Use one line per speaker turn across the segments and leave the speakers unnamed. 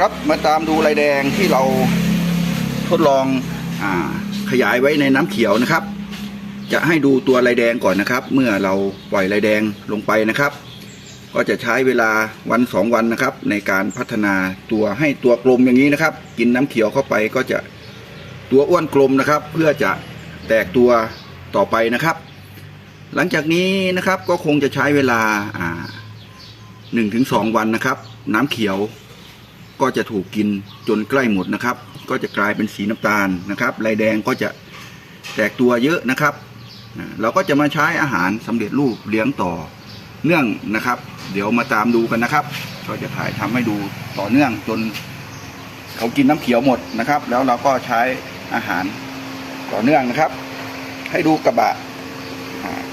ครับมาตามดูลายแดงที่เราทดลองอขยายไว้ในน้ำเขียวนะครับ จะให้ดูตัวลายแดงก่อนนะครับ เมื่อเราปล่อยลายแดงลงไปนะครับ ก็จะใช้เวลาวันสองวันนะครับ ในการพัฒนาตัวให้ตัวกลมอย่างนี้นะครับ กินน้ำเขียวเข้าไปก็จะตัวอ้วนกลมนะครับ เพื่อจะแตกตัวต่อไปนะครับ หลังจากนี้นะครับก็คงจะใช้เวลาอ่าหนึ่งถึงสองวันนะครับ น้ำเขียว ก็จะถูกกินจนใกล้หมดนะครับ ก็จะกลายเป็นสีน้ำตาลนะครับลายแดงก็จะแตกตัวเยอะนะครับ เราก็จะมาใช้อาหารสำเร็จรูปเลี้ยงต่อเนื่องนะครับ เดี๋ยวมาตามดูกันนะครับ ก็จะถ่ายทำให้ดูต่อเนื่องจนเขากินน้ำเขียวหมดนะครับ แล้วเราก็ใช้อาหารต่อเนื่องนะครับ ให้ดูกระบะ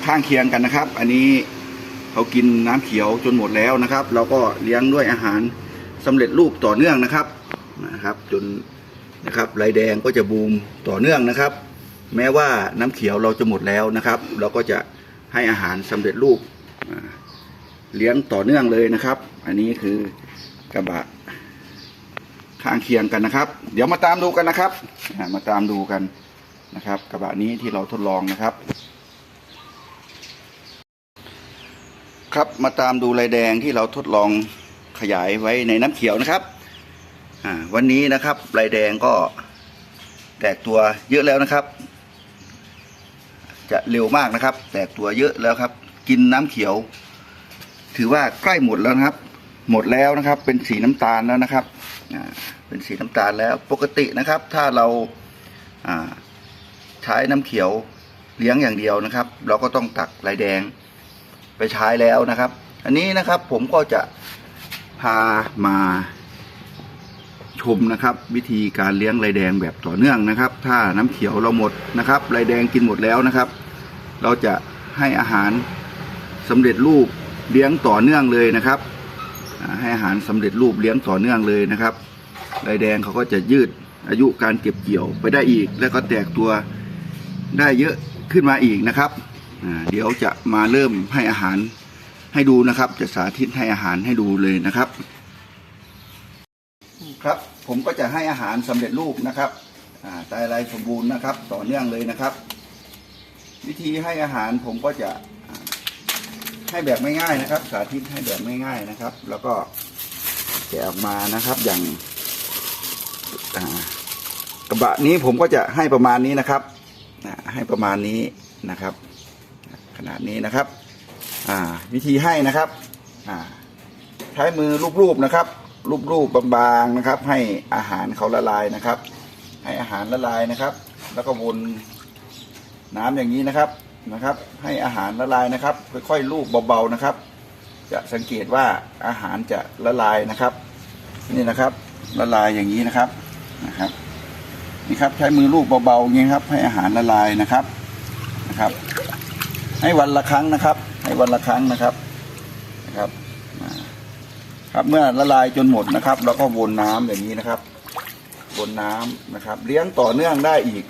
ข้างเคียงกันนะครับ อันนี้เขากินน้ำเขียวจนหมดแล้วนะครับ เราก็เลี้ยงด้วยอาหาร สำเร็จรูปต่อเนื่องนะครับนะครับ จนนะครับลายแดงก็จะบูมต่อเนื่องนะครับ แม้ว่าน้ำเขียวเราจะหมดแล้วนะครับ เราก็จะให้อาหารสำเร็จรูปเลี้ยงต่อเนื่องเลยนะครับ อันนี้คือกระบะข้างเคียงกันนะครับ เดี๋ยวมาตามดูกันนะครับมาตามดูกันนะครับ กระบะนี้ที่เราทดลองนะครับ ครับมาตามดูลายแดงที่เราทดลอง ขยายไว้ในน้ำเขียวนะครับวันนี้นะครับลายแดงก็แตกตัวเยอะแล้วนะครับ จะเร็วมากนะครับ แตกตัวเยอะแล้วครับ กินน้ำเขียว ถือว่าใกล้หมดแล้วนะครับ หมดแล้วนะครับ เป็นสีน้ำตาลแล้วนะครับเป็นสีน้ำตาลแล้วปกตินะครับ ถ้าเราอ่าใช้น้ำเขียวเลี้ยงอย่างเดียวนะครับ เราก็ต้องตักลายแดงไปใช้แล้วนะครับ อันนี้นะครับผมก็จะ พามาชมนะครับ วิธีการเลี้ยงไรแดงแบบต่อเนื่องนะครับ ถ้าน้ำเขียวเราหมดนะครับไรแดงกินหมดแล้วนะครับ เราจะให้อาหารสำเร็จรูปเลี้ยงต่อเนื่องเลยนะครับ ให้อาหารสำเร็จรูปเลี้ยงต่อเนื่องเลยนะครับไรแดงเขาก็จะยืดอายุการเก็บเกี่ยวไปได้อีก แล้วก็แตกตัวได้เยอะขึ้นมาอีกนะครับเดี๋ยวจะมาเริ่มให้อาหาร ให้ดูนะครับ จะสาธิตให้อาหารให้ดูเลยนะครับ ครับผมก็จะให้อาหารสำเร็จรูปนะครับอ่าไตรไลสมบูรณ์นะครับ ต่อเนื่องเลยนะครับ วิธีให้อาหารผมก็จะให้แบบไม่ง่ายนะครับ สาธิตให้แบบไม่ง่ายนะครับ แล้วก็แกะออกมานะครับอย่างกระบะนี้ผมก็จะให้ประมาณนี้นะครับให้ประมาณนี้นะครับ ขนาดนี้นะครับ อ่า วิธีให้นะครับอ่าใช้มือลูบๆนะครับลูบๆบางๆนะครับ ให้อาหารเขาละลายนะครับ ให้อาหารละลายนะครับ แล้วก็วนน้ำอย่างนี้นะครับนะครับ ให้อาหารละลายนะครับ ค่อยๆลูบเบาๆนะครับ จะสังเกตว่าอาหารจะละลายนะครับ นี่นะครับ ละลายอย่างนี้นะครับนะครับนี่ครับใช้มือลูบเบาๆอย่างนี้ครับ ให้อาหารละลายนะครับนะครับ ให้วันละครั้งนะครับ ให้วันละครั้งนะครับนะครับครับเมื่อละลายจนหมดนะครับ เราก็วนน้ำอย่างนี้นะครับวนน้ำนะครับ เลี้ยงต่อเนื่องได้อีก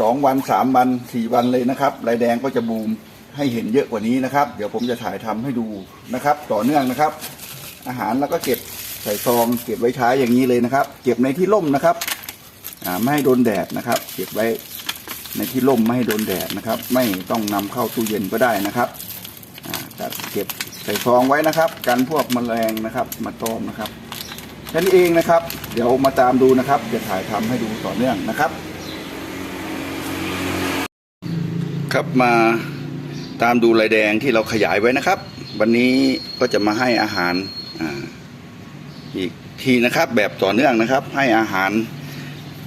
สองวันสามวันสี่วันเลยนะครับลายแดงก็จะบูมให้เห็นเยอะกว่านี้นะครับ เดี๋ยวผมจะถ่ายทำให้ดูนะครับ ต่อเนื่องนะครับ อาหารแล้วก็เก็บใส่ซองเก็บไว้ใช้อย่างนี้เลยนะครับ เก็บในที่ร่มนะครับไม่ให้โดนแดดนะครับ เก็บไว้ ในที่ร่มไม่ให้โดนแดดนะครับ ไม่ต้องนำเข้าตู้เย็นก็ได้นะครับอ่าแต่เก็บใส่ซองไว้นะครับกันพวกแมลงนะครับ มาตอมนะครับแค่นี้เองนะครับ เดี๋ยวมาตามดูนะครับ จะถ่ายทำให้ดูต่อเนื่องนะครับ ครับมาตามดูลายแดงที่เราขยายไว้นะครับ วันนี้ก็จะมาให้อาหารออีกทีนะครับ แบบต่อเนื่องนะครับ ให้อาหาร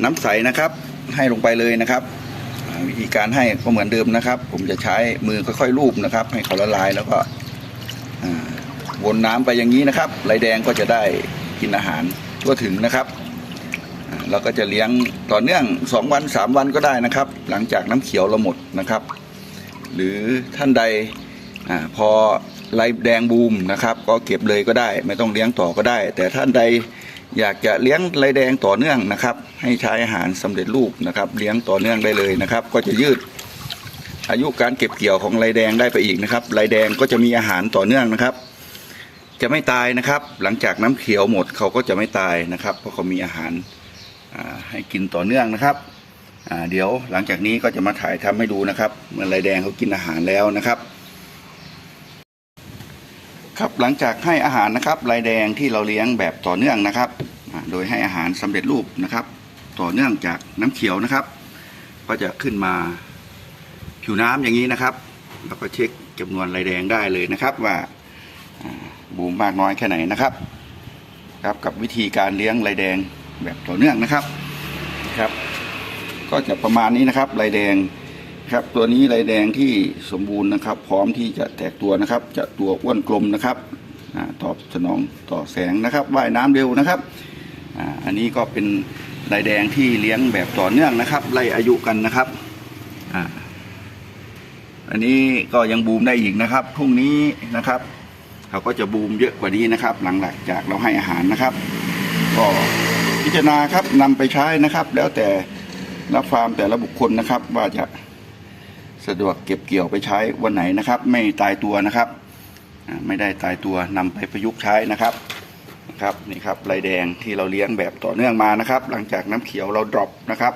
น้ำใสนะครับ ให้ลงไปเลยนะครับ วิธีการให้ก็เหมือนเดิมนะครับ ผมจะใช้มือค่อยๆลูบนะครับ ให้เขาละลายแล้วก็วนน้ำไปอย่างนี้นะครับลายแดงก็จะได้กินอาหารทั่วถึงนะครับเราก็จะเลี้ยงต่อเนื่องสองวันสามวันก็ได้นะครับ หลังจากน้ำเขียวเราหมดนะครับ หรือท่านใดอพอลายแดงบูมนะครับ ก็เก็บเลยก็ได้ ไม่ต้องเลี้ยงต่อก็ได้ แต่ท่านใด อยากจะเลี้ยงลายแดงต่อเนื่องนะครับ ให้ใช้อาหารสำเร็จรูปนะครับ เลี้ยงต่อเนื่องได้เลยนะครับ ก็จะยืดอายุการเก็บเกี่ยวของลายแดงได้ไปอีกนะครับลายแดงก็จะมีอาหารต่อเนื่องนะครับ จะไม่ตายนะครับ หลังจากน้ำเขียวหมดเขาก็จะไม่ตายนะครับ เพราะเขามีอาหารให้กินต่อเนื่องนะครับเดี๋ยวหลังจากนี้ก็จะมาถ่ายทำให้ดูนะครับ เมื่อลายแดงเขากินอาหารแล้วนะครับ ครับหลังจากให้อาหารนะครับลายแดงที่เราเลี้ยงแบบต่อเนื่องนะครับ โดยให้อาหารสำเร็จรูปนะครับ ต่อเนื่องจากน้ำเขียวนะครับ ก็จะขึ้นมาผิวน้ำอย่างนี้นะครับแล้วก็เช็คจำนวนลายแดงได้เลยนะครับว่าอ่าบูมมากน้อยแค่ไหนนะครับครับกับวิธีการเลี้ยงลายแดงแบบต่อเนื่องนะครับครับ ก็จะประมาณนี้นะครับลายแดง ครับตัวนี้ลายแดงที่สมบูรณ์นะครับ พร้อมที่จะแตกตัวนะครับ จะตัวอ้วนกลมนะครับอตอบสนองต่อแสงนะครับว่ายน้ำเร็วนะครับออันนี้ก็เป็นลายแดงที่เลี้ยงแบบต่อเนื่องนะครับ ไล่อายุกันนะครับออันนี้ก็ยังบูมได้อีกนะครับพรุ่งนี้นะครับเขาก็จะบูมเยอะกว่านี้นะครับ หลังจากเราให้อาหารนะครับก็พิจารณาครับนำไปใช้นะครับ แล้วแต่ละฟาร์มแต่ละบุคคลนะครับ ว่าจะ สะดวกเก็บเกี่ยวไปใช้วันไหนนะครับ ไม่ตายตัวนะครับ ไม่ได้ตายตัวนำไปประยุกต์ใช้นะครับนะครับนี่ครับลายแดงที่เราเลี้ยงแบบต่อเนื่องมานะครับ หลังจากน้ำเขียวเราดรอปนะครับ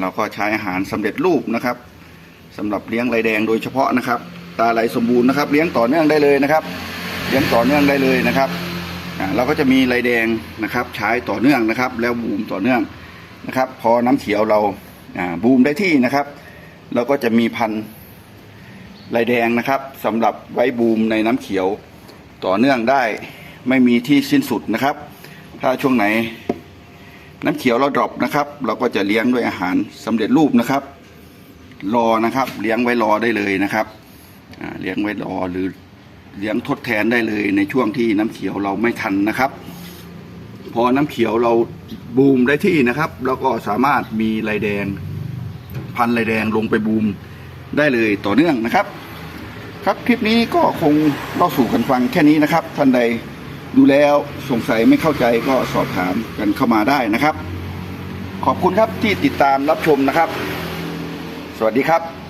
เราก็ใช้อาหารสำเร็จรูปนะครับสำหรับเลี้ยงลายแดงโดยเฉพาะนะครับ ตาไหลสมบูรณ์นะครับ เลี้ยงต่อเนื่องได้เลยนะครับ เลี้ยงต่อเนื่องได้เลยนะครับเราก็จะมีลายแดงนะครับใช้ต่อเนื่องนะครับ แล้วบูมต่อเนื่องนะครับ พอน้ำเขียวเราบูมได้ที่นะครับ เราก็จะมีพันธุ์ลายแดงนะครับสำหรับไว้บูมในน้ำเขียว ต่อเนื่องได้ไม่มีที่สิ้นสุดนะครับ ถ้าช่วงไหนน้ำเขียวเราดรอปนะครับ เราก็จะเลี้ยงด้วยอาหารสำเร็จรูปนะครับ รอนะครับ เลี้ยงไว้รอได้เลยนะครับเลี้ยงไว้รอหรือเลี้ยงทดแทนได้เลยในช่วงที่น้ำเขียวเราไม่ทันนะครับ พอน้ำเขียวเราบูมได้ที่นะครับ แล้วก็สามารถมีลายแดง พันลายแดงลงไปบูมได้เลยต่อเนื่องนะครับ ครับคลิปนี้ก็คงเล่าสู่กันฟังแค่นี้นะครับ ท่านใดดูแล้วสงสัยไม่เข้าใจก็สอบถามกันเข้ามาได้นะครับ ขอบคุณครับที่ติดตามรับชมนะครับ สวัสดีครับ